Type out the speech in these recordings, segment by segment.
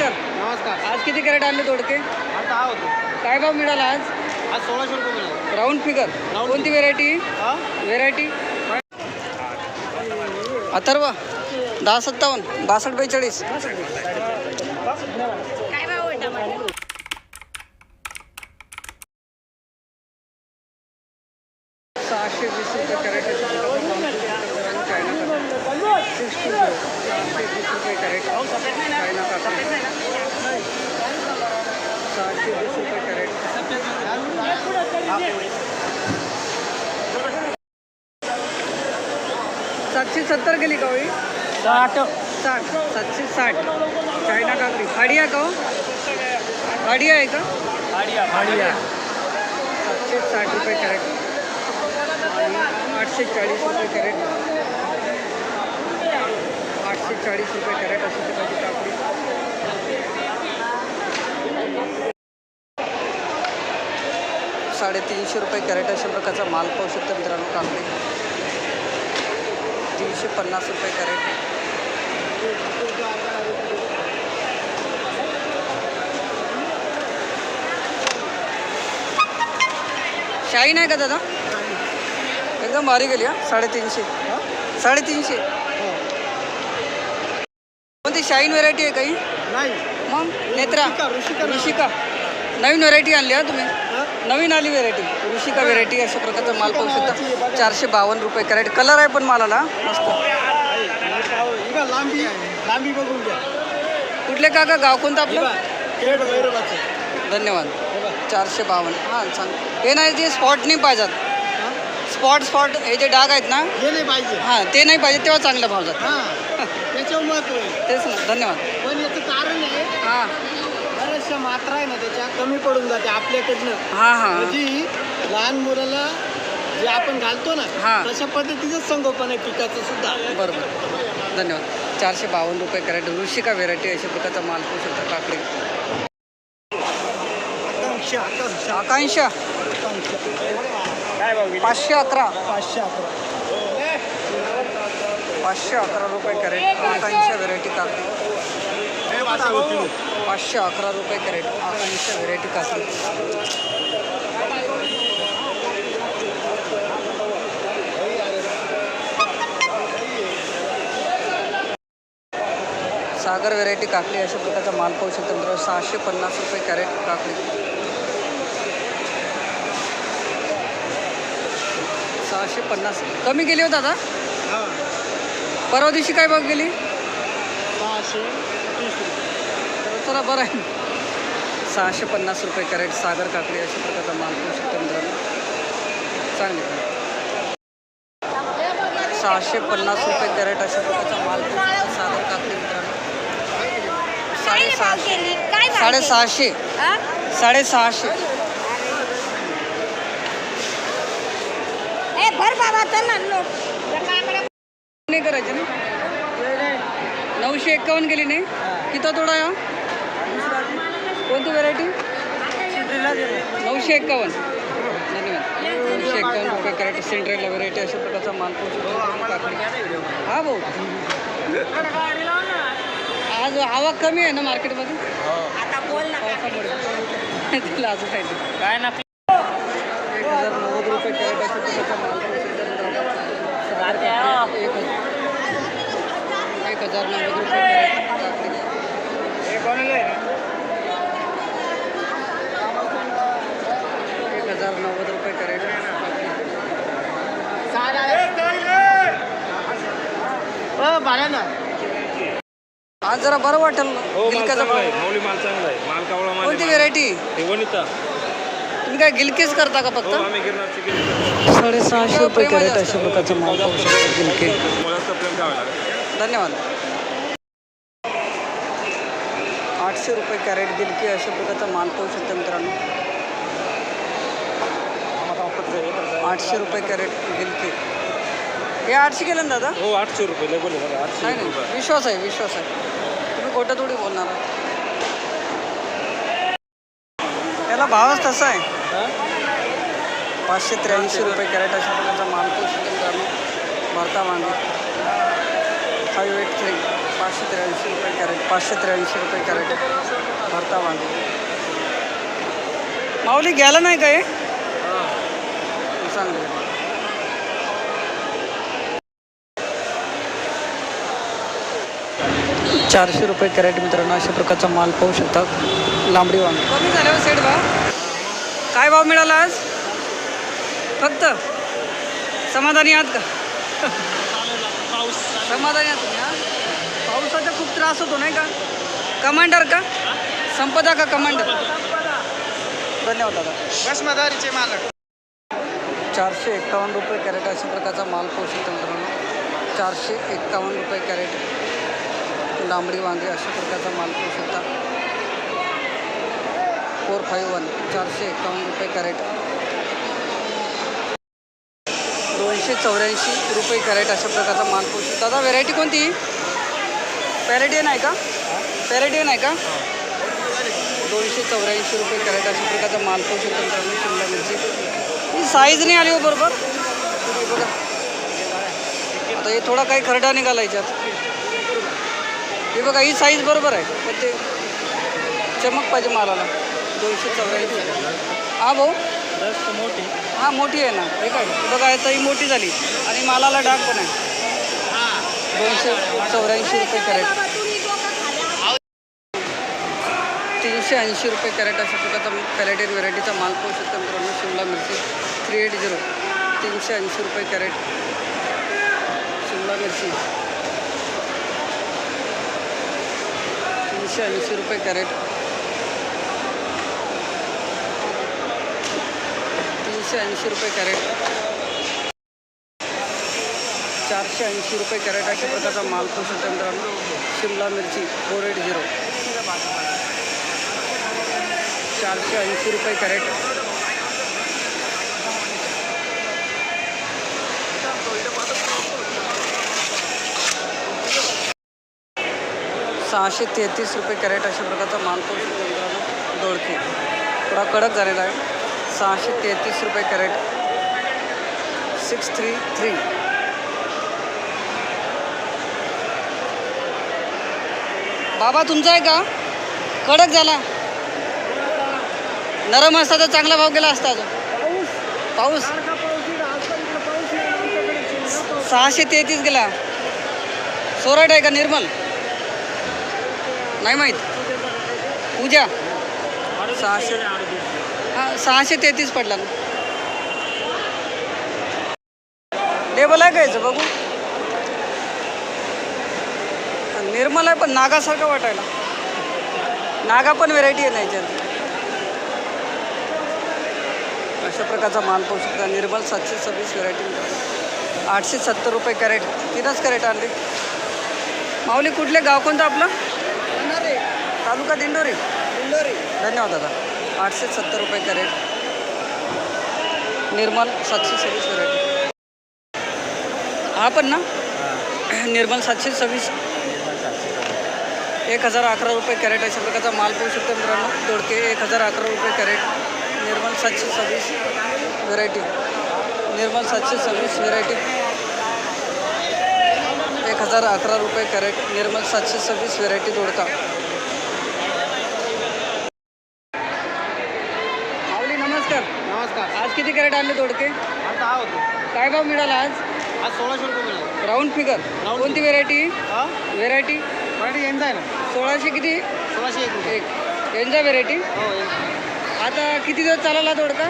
नमस्कार. नमस्कार. आज किती कॅरेट आणले तोडके? आता हा होतो. काय भाव मिळाला आज? आज सोळाशे रुपये मिळाले. राऊंड फिगर Round कोणती व्हेरायटी हा? व्हेरायटी अथर्व. दहा सत्तावन्न. बासष्ट बेचाळीस. काय भाव आहे टमाटर? सहाशे वीस रुपये कॅरेट चायना सहाशे वीस रुपये कॅरेट चायना रुपये कॅरेट सातशे सत्तर गेली का होई साठ साठ। सातशे साठ चायना काकडी खाडी का हो? खाडी आहे का सातशे साठ रुपये कॅरेट। आठशे चाळीस रुपये कॅरेट। आठशे चाळीस रुपये कॅरेट अशी प्रकारची साडेतीनशे रुपये कॅरेट अशा प्रकारचा माल पाहू शकतो मित्रांनो काकडी. तीनशे पन्नास रुपये कॅरेट. शाईन आहे का दादा? एकदम भारी गेली हा? साडेतीनशे. साडेतीनशे. कोणती शाईन व्हेरायटी आहे काही? नाही. मग नेत्रा. ऋषिका, ऋषिका नाव. ऋषिका. नवीन व्हेरायटी आणली हा तुम्ही? नवीन आली व्हेरायटी ऋषिका व्हेरायटी अशा प्रकारचा माल पाहू शकता चारशे बावन्न रुपये कॅरेट कलर आहे पण मालाला. मस्त. लांबी लांबी बघून घ्या कुठले काका? गाव कोणतं आपलं. धन्यवाद. चारशे बावन्न. हां सांग हे नाही ते स्पॉट नाही पाहिजेत? स्पॉट स्पॉट हे जे डाग आहेत ना हे नाही पाहिजे. हां ते नाही पाहिजे तेव्हा चांगला भाव जातो हा त्याच्यावर तेच ना. धन्यवाद. पण याचं कारण आहे हां. बऱ्याचशा मात्रा आहे ना त्याच्या कमी पडून जाते आपल्याकडनं. हां हां. म्हणजे लहान मुलाला जे आपण घालतो ना हा. तशा पद्धतीचं संगोपन आहे पिकाचं सुद्धा. बरोबर. धन्यवाद. चारशे बावन्न रुपये कॅरेट ऋषिका व्हेरायटी अशा प्रकारचा माल पाहू शकता काकडी. आकांक्षा. आकांक्षा. आकांक्षा. पाचशे अकरा. पाचशे अकरा. पाचशे अकरा रुपये कॅरेट आकांक्षा व्हेरायटी काकडी. पाचशे अकरा रुपये कॅरेट. आकांक्षा व्हेरायटी काकडी. सागर व्हेरायटी काकडी अशा प्रकारचा माल पाहू शकतो मित्रांनो. सहाशे पन्नास रुपये कॅरेट काकडी. सहाशे पन्नास. कमी गेली हो दादा? परवा दिवशी काय बघ गेली? सहाशे. चला बरं आहे. सहाशे पन्नास रुपये कॅरेट सागर काकडी अशा प्रकारचा माल पाहू शकतो मित्रांनो. चांगले सहाशे पन्नास रुपये कॅरेट अशा प्रकारचा माल पाहू शकतो सागर काकडी मित्रांनो. साडेसहाशे. साडेसहाशे? साडेसहाशे. नाही करायचे ना? नऊशे एक्कावन्न गेली नाही? किती हा? कोणती व्हेरायटी नऊशे एक्कावन्न धन्यवाद. नऊशे एक्कावन्न रुपये कॅरेट सेंट्रल व्हेरायटी अशा प्रकारचा माल पोहोचू शकतो काकडी. हा भाऊ. आज आवक कमी आहे ना मार्केटमध्ये? आता बोल ना. पावसामुळे. तिला अजून नाही. काय ना? एक हजार नव्वद रुपये कॅरेट अशा प्रकारचा माल पोहोचू शकतो काकडी. एक हजार एक हजार नव्वद रुपये कॅरेट काकडी एक हजार नव्वद रुपये कॅरेट काकडी. बारा ना आज जरा बरं वाटेल हो माल गिलकाचा चांगला आहे. भाव. माऊली माल चांगला आहे. माल कावळा माल कोणती आहे. व्हेरायटी हे वनिता. तुम्ही काय गिलकेच करता का हो फक्त आम्ही गिरणारची केली साडेसहाशे रुपये कॅरेट अशा प्रकारचा माल पाहू शकतो गिलके. मला जास्त प्रेम ठेवावं लागेल. धन्यवाद. आठशे रुपये कॅरेट गिलके अशा प्रकारचा माल पाहू शकता मित्रांनो. आठशे रुपये कॅरेट गिलके. हे आठशे केलं ना दादा? हो आठशे रुपये लय बोलले बघा आठशे नाही रुपये. नाही विश्वास आहे विश्वास आहे. तुम्ही खोटं थोडी बोलणार. आहे. याला भावच तसा आहे. हा? पाचशे त्र्याऐंशी रुपये कॅरेट अशा प्रकारचा माल पाहू शकतो मित्रांनो भरता वांगे फाईव्ह एट थ्री पाचशे त्र्याऐंशी रुपये कॅरेट पाचशे त्र्याऐंशी रुपये कॅरेट. भरता वांगे माऊली घ्यायला नाही काय सांग. चारशे रुपये कॅरेट मित्रांनो अशा प्रकारचा माल पाहू शकता. लांबडी वांग. कमी झाल्यावर सेट भाव. काय भाव मिळाला आज? फक्त? समाधानी आहात का? समाधानी आहात तुम्ही हा? पावसाचा खूप त्रास होतो नाही का? कमांडर का? संपदा का कमांडर? धन्यवाद दादा. भस्मधारीचे मालक. चारशे एक्कावन्न रुपये कॅरेट अशा प्रकारचा माल पाहू शकतो मित्रांनो. चारशे एक्कावन्न रुपये कॅरेट. लांबडी वांगे अशा प्रकारचा माल पाहू शकता. फोर फाईव्ह वन चारशे एकावन्न रुपये कॅरेट. दोनशे चौऱ्याऐंशी रुपये कॅरेट अशा प्रकारचा माल पाहू शकता. दादा व्हेरायटी कोणती? पॅरेडियन आहे का? पॅरेडियन आहे का? दोनशे चौऱ्याऐंशी रुपये कॅरेट अशा प्रकारचा माल पाहू शकतो शिमला मिरची. ही साईज नाही आली हो बरोबर. बघा. आता हे थोडा काही खरडा निघाला याच्यात. हे बघा ही साईज बरोबर आहे. पण ते चमक पाहिजे मालाला दोनशे चौऱ्याऐंशी. हा भाऊ? मोठी. हां मोठी आहे ना. हे काय? बघा आता ही मोठी झाली. आणि मालाला डाग पण आहे. दोनशे चौऱ्याऐंशी रुपये कॅरेट. तीनशे ऐंशी रुपये कॅरेट अशा प्रकारचा पॅलेटेड व्हेरायटीचा माल पाहू शकता मित्रांनो. शिमला मिरची थ्री एट झिरो. तीनशे ऐंशी रुपये कॅरेट. शिमला मिरची. एकशे ऐंशी रुपये कॅरेट. तीनशे ऐंशी रुपये कॅरेट. चारशे ऐंशी रुपये कॅरेट अशा प्रकारचा माल पाहू शकता मित्रांनो. शिमला मिरची फोर एट झिरो. चारशे ऐंशी रुपये कॅरेट. सहाशे तेहतीस रुपये कॅरेट अशा प्रकारचा माल पाहू शकतो मित्रांनो दोडके. थोडा कडक झालेला आहे. सहाशे तेहतीस रुपये कॅरेट. Six three three. बाबा तुमचा आहे का? कडक झाला. नरम असता तर चांगला भाव गेला असता अजून. पाऊस. सहाशे तेहतीस गेला. सोराट आहे का निर्मल? नाही माहीत. पूजा. सहाशे हां सहाशे तेहतीस पडला ना. लेबल आहे का याचं? बघू. निर्मल आहे पण नागासारखं वाटायला. नागा पण व्हेरायटी आहे ना याच्यात. अशा प्रकारचा माल पाहू शकता. निर्मल सातशे सव्वीस व्हेरायटी आठशे सत्तर रुपये कॅरेट. तीनच कॅरेट आणले. माऊली कुठले? गाव कोणतं आपलं? तालुका दिंडोरी. दिंडोरी. धन्यवाद दादा. आठशे सत्तर रुपये कॅरेट निर्मल सातशे सव्वीस व्हेरायटी हा पण ना? निर्मल सातशे सव्वीस. एक हजार अकरा रुपये कॅरेट अशा प्रकारचा माल पाहू शकतो मित्रांनो. दोडके एक हजार अकरा रुपये कॅरेट निर्मल सातशे सव्वीस व्हेरायटी. निर्मल सातशे सव्वीस व्हेरायटी. एक हजार अकरा रुपये कॅरेट निर्मल सातशे सव्वीस व्हेरायटी दोडका माऊली नमस्कार नमस्कार आज किती कॅरेट आणले दोडके? आता हा होतो. काय भाव मिळाला आज? आज सोळाशे रुपये मिळाले. राऊंड फिगर Round कोणती व्हेरायटी हा? व्हेरायटी मराठी यांचा आहे ना. सोळाशे किती? सोळाशे एक रुपये. एक. यांचा व्हेरायटी हो यांचा. आता किती दिवस चालला दोडका?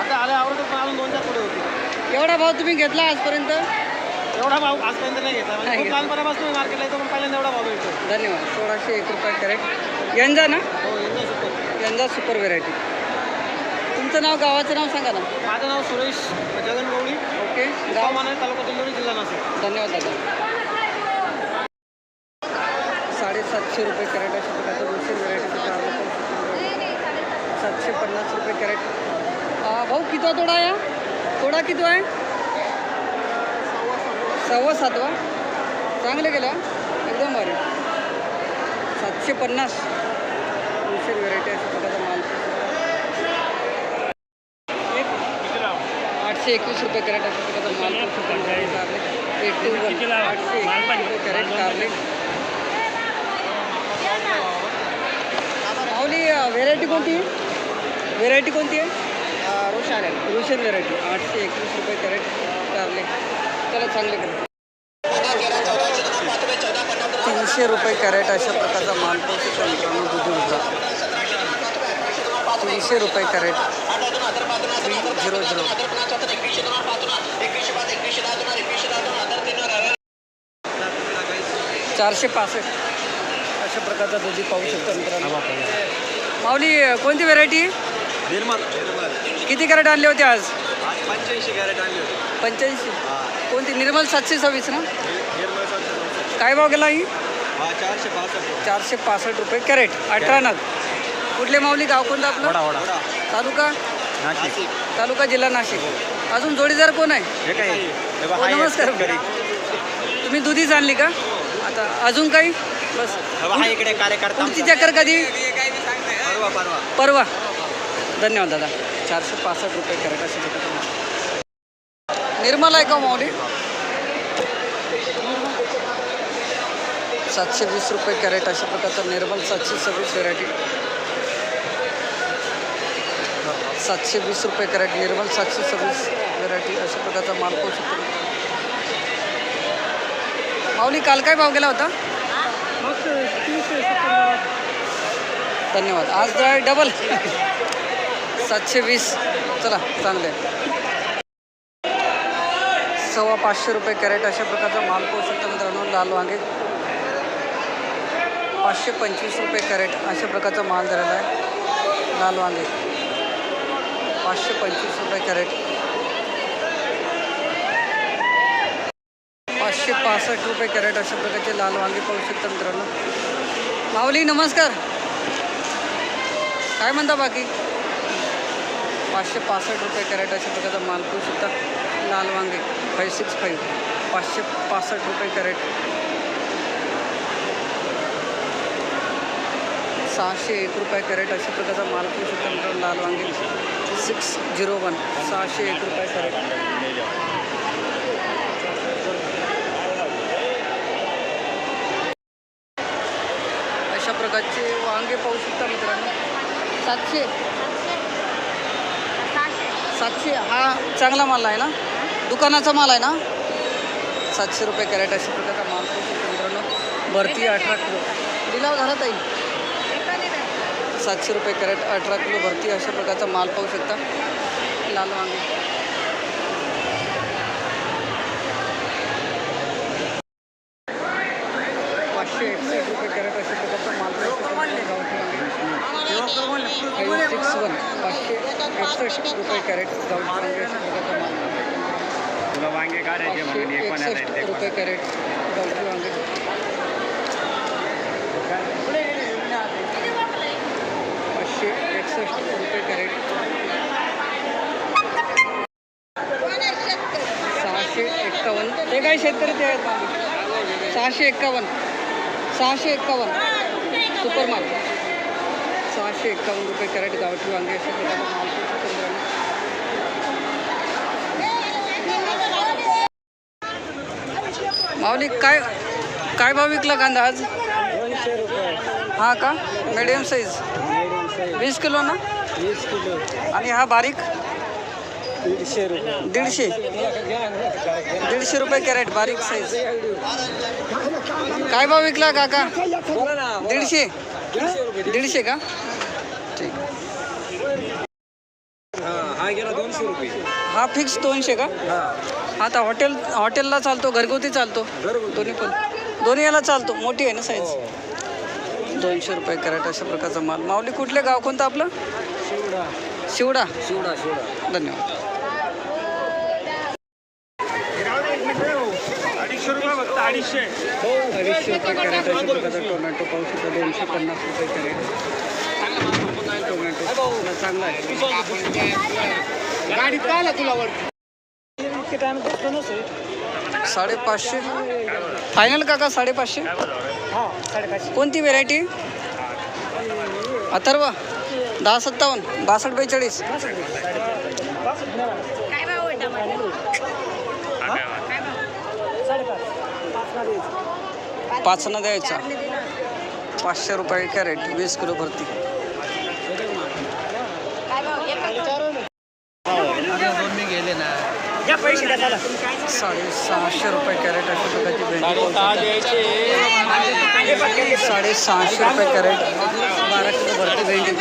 आता आले आवडतो पण अजून दोन चार पुढे होते एवढा भाव तुम्ही घेतला आजपर्यंत? एवढा भाव आजपर्यंत नाही घेतला. म्हणजे नाही खूप घेतला. लहानपणापासून मी मार्केटला येतो पण पहिल्यांदा एवढा भाव मिळतो धन्यवाद. सोळाशे एक रुपये कॅरेट. यंजा ना? हो यांचा सुपर यंजा सुपर व्हेरायटी तुमचं नाव गावाचं नाव सांगा ना. माझं नाव सुरेश जगन गवळी. ओके. गाव गाव? माना तालुका दिंडोरी जिल्हा नाशिक. धन्यवाद दादा. साडेसातशे रुपये कॅरेट अशा प्रकारचं दोनशे व्हेरायटीचं चार्ज सातशे पन्नास रुपये कॅरेट. भाऊ कितवा तोडा हा? तोडा किती आहे? सव्वा सातवा. चांगलं गेला एकदम भारी. सातशे पन्नास. दोनशे व्हेरायटी अशा प्रकारचा आठशे एकवीस रुपये कॅरेट असं तिकडे माल एकवीस आठशे एकवीस रुपये कॅरेट कारले व्हेरायटी कोणती आहे व्हेरायटी कोणती आहे रोशन आहे रोशन व्हेरायटी आठशे एकवीस रुपये कॅरेट कारले चला चांगले करेक्ट तीनशे रुपये कॅरेट अशा प्रकारचा माल मित्रांनो दुधी होता तीनशे रुपये कॅरेट थ्री झिरो झिरो चारशे पासष्ट अशा प्रकारचा दुधी पाहू शकतो मित्रांनो माऊली कोणती व्हेरायटी निर्मल किती कॅरेट आणले होते आज पंच्याऐंशी कॅरेट आणली होती पंच्याऐंशी कोणती निर्मल सातशे सव्वीस ना निर्मल काय भाव गेला ही हा चारशे पासष्ट चारशे पासष्ट रुपये कॅरेट अठरा नग कुठले माऊली गाव कोणतं आपलं? वडा तालुका? नाशिक. तालुका जिल्हा नाशिक. अजून जोडीदार कोण आहे? हे काय हो, नमस्कार. तुम्ही दुधीच आणली का? आता अजून काही? बस. हा इकडे कार्यकर्ता तुमची चक्कर कधी? परवा परवा. परवा. धन्यवाद दादा. चारशे पासष्ट रुपये कॅरेट असे प्रकार निर्मल आहे का माऊली? सातशे वीस रुपये कॅरेट अशा प्रकारचा निर्मल सातशे सव्वीस व्हेरायटी सातशे वीस रुपये कॅरेट निर्मल सातशे सव्वीस व्हेरायटी अशा प्रकारचा माल पोहोचू शकतो. माऊली काल काय भाव गेला होता? धन्यवाद. आज जरा डबल सातशे वीस. चला चांगले. सव्वा पाचशे रुपये कॅरेट अशा प्रकारचा माल पोहोचू शकतो मित्रांनो लाल वांगे. पाचशे पंचवीस रुपये कॅरेट अशा प्रकारचा माल झालेला आहे. लाल वांगे. पाचशे पंचवीस रुपये कॅरेट. पाचशे पासष्ट रुपये कॅरेट अशा प्रकारचे लाल वांगे पाहू शकता मित्रांनो. माऊली नमस्कार. काय म्हणता बाकी? पाचशे पासष्ट रुपये कॅरेट अशा प्रकारचा माल पाहू शकता. लाल वांगे फाय सिक्स फाईव्ह पाचशे पासष्ट रुपये कॅरेट. सहाशे एक रुपये कॅरेट अशा प्रकारचा माल पाहू शकता मित्रांनो लाल वांगे. Six zero one. सहाशे एक रुपये कॅरेट अशा प्रकारचे वांगे पाहू शकता मित्रांनो. सातशे. सातशे. हा चांगला माल आहे ना? दुकानाचा माल आहे ना? सातशे रुपये कॅरेट अशा प्रकारचा माल पाहू शकता मित्रांनो. भरती अठरा किलो. लिलाव झाला ताई. सातशे रुपये कॅरेट अठरा किलो भरती अशा प्रकारचा माल पाहू शकता. लाल वांगे. पाचशे एकसष्ट रुपये कॅरेट अशा प्रकारचा माल पाहू गावठी फाईव्ह सिक्स वन पाचशे एकसष्ट रुपये कॅरेट गावठी वांगे अशा प्रकारचा माल पाचशे एकसष्ट रुपये कॅरेट गावठी वांगे. एकसष्ट रुपये कॅरेट सहाशे एक्कावन्न ते काय शेतकरी ते आहेत? सहाशे एक्कावन्न सहाशे एक्कावन्न सुपर मार्केट सहाशे एक्कावन्न रुपये कॅरेट गावठी वांगे असे माऊली काय काय भाव विकला कांदा आज? हा का? मिडियम साईज वीस किलो ना? वीस किलो आणि हा बारीक? दीडशे. रुपये दीडशे दीडशे रुपये कॅरेट बारीक साईज काय भाव विकला काका? दीडशे? दीडशे का? ठीक. हा गेला दोनशे रुपये हा फिक्स दोनशे का? आता हॉटेल हॉटेलला चालतो घरगुती चालतो. दोन्ही पण. दोन्ही याला चालतो मोठी आहे ना साईज दोनशे रुपये कॅरेट अशा प्रकारचा माल. माऊली कुठले गाव कोणतं आपलं? शिवडा. शिवडा. शिवडा शिवडा. धन्यवाद. अडीचशे रुपये फक्त अडीचशे. अडीचशे रुपये कॅरेट अशा प्रकारचा टोमॅटो पाहू शकतो दोनशे पन्नास रुपये कॅरेट. टोमॅटो. चांगला आहे. गाडीत काय तुला साडेपाचशे. फायनल काका साडेपाचशे हा साडेपाचशे? कोणती व्हेरायटी अथर्व. दहा सत्तावन्न. बासष्ट बेचाळीस. काय भाव आहे टमाटर? काय भाव? पाचनं द्यायचा. पाचशे रुपये कॅरेट वीस किलो भरती या पैसे द्या चला साडेसहाशे रुपये कॅरेट अशा प्रकारची भेंडी साडेसहाशे रुपये कॅरेट बारा किलो भरते भेंडी